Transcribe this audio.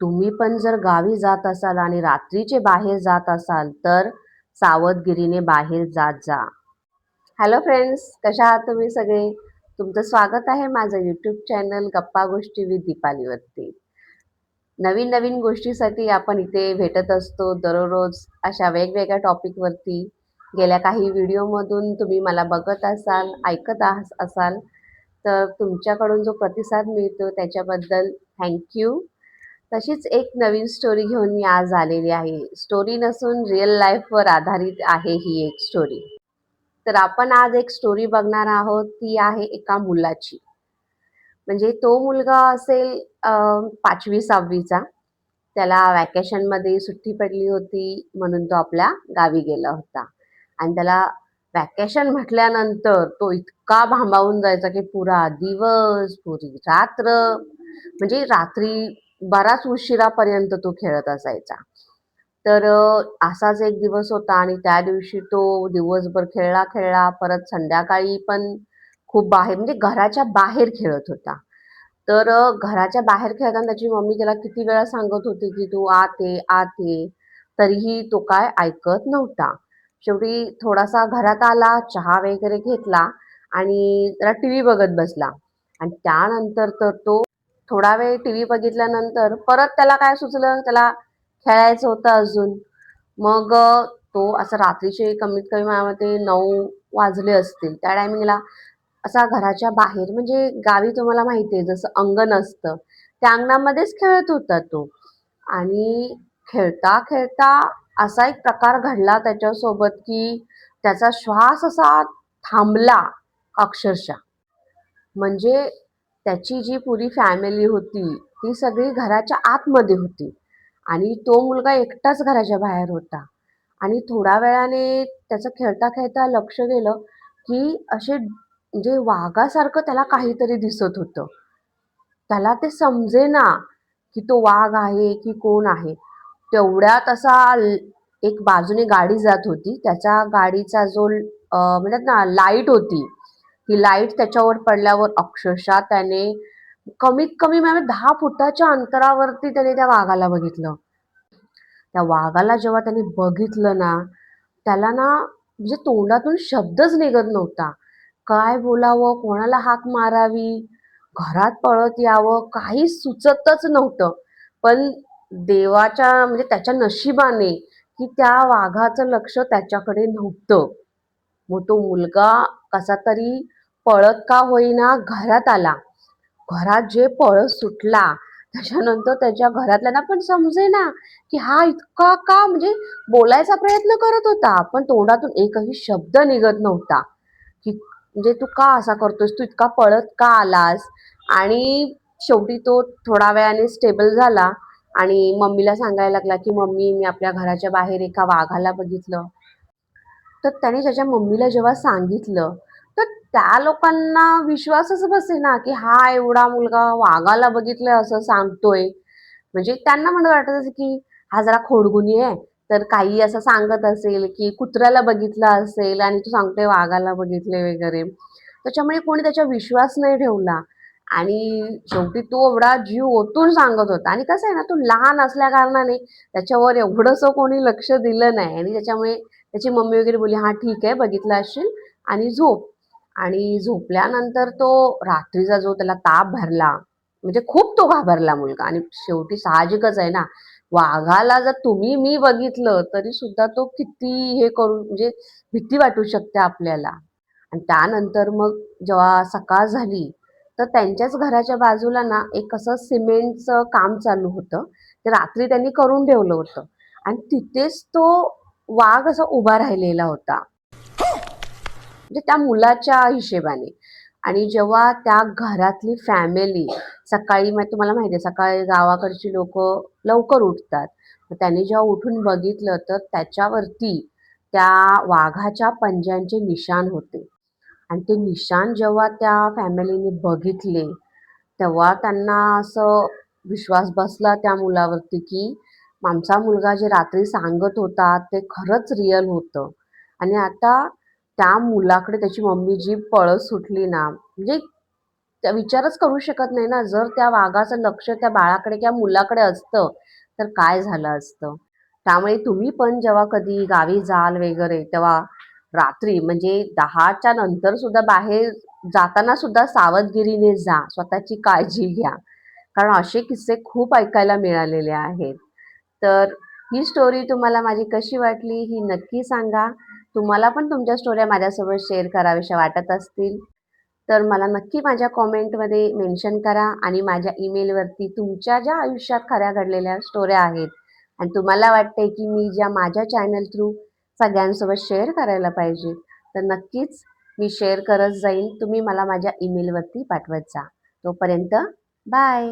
तुम्ही पण जर गावी जात असाल आणि रात्रीचे बाहेर जात असाल तर सावधगिरीने बाहेर जात जा. हॅलो फ्रेंड्स कशा आहात तुम्ही सगळे? तुमचं स्वागत आहे माझं यूट्यूब चॅनल गप्पा गोष्टी विथ दीपालीवरती. नवीन नवीन गोष्टीसाठी आपण इथे भेटत असतो दररोज अशा वेगवेगळ्या टॉपिकवरती गेल्या काही व्हिडिओमधून तुम्ही मला बघत असाल ऐकत असाल तर तुमच्याकडून जो प्रतिसाद मिळतो त्याच्याबद्दल थँक्यू तशीच एक नवीन स्टोरी घेऊन मी आज आलेली आहे. स्टोरी नसून रिअल लाईफवर आधारित आहे ही एक स्टोरी तर आपण आज एक स्टोरी बघणार आहोत ती आहे एका मुलाची. म्हणजे तो मुलगा असेल पाचवी सहावीचा त्याला वॅकेशनमध्ये सुट्टी पडली होती म्हणून तो आपल्या गावी गेला होता. आणि त्याला वॅकेशन म्हटल्यानंतर तो इतका भांबावून जायचा की पुरा दिवस पुरी रात्र. म्हणजे रात्री बराच उशिरापर्यंत तो खेळत असायचा. तर असाच एक दिवस होता आणि त्या दिवशी तो दिवसभर खेळला खेळला. परत संध्याकाळी पण खूप बाहेर म्हणजे घराच्या बाहेर खेळत होता. तर घराच्या बाहेर खेळताना त्याची मम्मी त्याला किती वेळा सांगत होती की तू आत ये आत ये तरीही तो काय ऐकत नव्हता. शेवटी थोडासा घरात आला चहा वगैरे घेतला आणि जरा टी व्ही बघत बसला. आणि त्यानंतर तर तो थोडा वेळ टी व्ही बघितल्यानंतर परत त्याला काय सुचलं? त्याला खेळायचं होतं अजून. मग तो असं रात्रीचे कमीत कमी माझ्यामध्ये नऊ वाजले असतील. त्या टायमिंगला असा घराच्या बाहेर म्हणजे गावी तुम्हाला माहिती आहे जसं अंगण असतं त्या अंगणामध्येच खेळत होता तो. आणि खेळता खेळता असा एक प्रकार घडला त्याच्यासोबत की त्याचा श्वास असा थांबला अक्षरशः. म्हणजे त्याची जी पुरी फॅमिली होती ती सगळी घराच्या आतमध्ये होती. आणि तो मुलगा एकटाच घराच्या बाहेर होता. आणि थोड्या वेळाने त्याचं खेळता खेळता लक्ष गेलं की असे म्हणजे वाघासारखं त्याला काहीतरी दिसत होतं. त्याला ते समजेना की तो वाघ आहे की कोण आहे. तेवढ्यात असा एक बाजूने गाडी जात होती. त्याच्या गाडीचा जो म्हणतात ना लाइट होती ही लाइट त्याच्यावर पडल्यावर अक्षरशः त्याने कमीत कमी म्हणजे दहा फुटाच्या अंतरावरती त्याने त्या वाघाला बघितलं. त्या वाघाला जेव्हा त्याने बघितलं ना त्याला ना म्हणजे तोंडातून शब्दच निघत नव्हता. काय बोलावं कोणाला हाक मारावी घरात पळत यावं काही सुचतच नव्हतं. पण देवाच्या म्हणजे त्याच्या नशिबाने की त्या वाघाचं लक्ष त्याच्याकडे नव्हतं. मग तो मुलगा कसा तरी पळत का होईना घरात आला. घरात जे पळत सुटला त्याच्यानंतर त्याच्या घरातल्यांना पण समजे ना की हा इतका का म्हणजे बोलायचा प्रयत्न करत होता पण तोंडातून एकही शब्द निघत नव्हता. की म्हणजे तू का असा करतोस तू इतका पळत का आलास? आणि शेवटी तो थोडा वेळाने स्टेबल झाला आणि मम्मीला सांगायला लागला की मम्मी मी आपल्या घराच्या बाहेर एका वाघाला बघितलं. तर त्याने त्याच्या मम्मीला जेव्हा सांगितलं त्या लोकांना विश्वासच बसेना की हा एवढा मुलगा वाघाला बघितलंय असं सांगतोय. म्हणजे त्यांना म्हणत वाटत असेल की हा जरा खोडगुणी आहे. तर काही असं सांगत असेल की कुत्र्याला बघितलं असेल आणि तू सांगतोय वाघाला बघितले वगैरे. त्याच्यामुळे कोणी त्याच्या विश्वास नाही ठेवला. आणि शेवटी तो एवढा जीव ओतून सांगत होता. आणि कसं आहे ना तो लहान असल्या कारणाने त्याच्यावर एवढंसं कोणी लक्ष दिलं नाही. आणि त्याच्यामुळे त्याची मम्मी वगैरे बोली हा ठीक आहे बघितलं असेल आणि झोप. आणि झोपल्यानंतर तो रात्रीचा जो त्याला ताप भरला म्हणजे खूप तो घाबरला मुलगा. आणि शेवटी साहजिकच आहे ना वाघाला जर तुम्ही मी बघितलं तरी सुद्धा तो किती हे करून म्हणजे भीती वाटू शकते आपल्याला. आणि त्यानंतर मग जेव्हा सकाळ झाली तर त्यांच्याच घराच्या बाजूला ना एक असं सिमेंटचं काम चालू होतं. ते रात्री त्यांनी करून ठेवलं होतं. आणि तिथेच तो वाघ असा उभा राहिलेला होता. म्हणजे त्या मुलाच्या हिशेबाने. आणि जेव्हा त्या घरातली फॅमिली सकाळी मग तुम्हाला माहिती आहे सकाळी गावाकडची लोक लवकर उठतात. त्यांनी जेव्हा उठून बघितलं तर त्याच्यावरती त्या वाघाच्या पंजांचे निशाण होते. आणि ते निशाण जेव्हा त्या फॅमिलीने बघितले तेव्हा त्यांना असं विश्वास बसला त्या मुलावरती की आमचा मुलगा जे रात्री सांगत होता ते खरंच रिअल होतं. आणि आता त्या मुलाकडे त्याची मम्मी जी पळत सुटली ना म्हणजे त्या विचारच करू शकत नाही ना. जर त्या वाघाचं लक्ष त्या बाळाकडे किंवा मुलाकडे असतं तर काय झालं असतं? त्यामुळे तुम्ही पण जेव्हा कधी गावी जाल वगैरे तेव्हा रात्री म्हणजे दहाच्या नंतर सुद्धा बाहेर जाताना सुद्धा सावधगिरीने जा. स्वतःची काळजी घ्या. कारण असे किस्से खूप ऐकायला मिळालेले आहेत. तर ही स्टोरी तुम्हाला माझी कशी वाटली ही नक्की सांगा. तुम्हाला पण तुमच्या स्टोऱ्या माझ्यासोबत शेअर कराव्याशा वाटत असतील तर मला नक्की माझ्या कॉमेंटमध्ये मेन्शन करा आणि माझ्या ईमेलवरती तुमच्या ज्या आयुष्यात खऱ्या घडलेल्या स्टोऱ्या आहेत आणि तुम्हाला वाटते की मी ज्या माझ्या चॅनल थ्रू सगळ्यांसोबत शेअर करायला पाहिजे तर नक्कीच मी शेअर करत जाईन. तुम्ही मला माझ्या ईमेलवरती पाठवत जा. तोपर्यंत बाय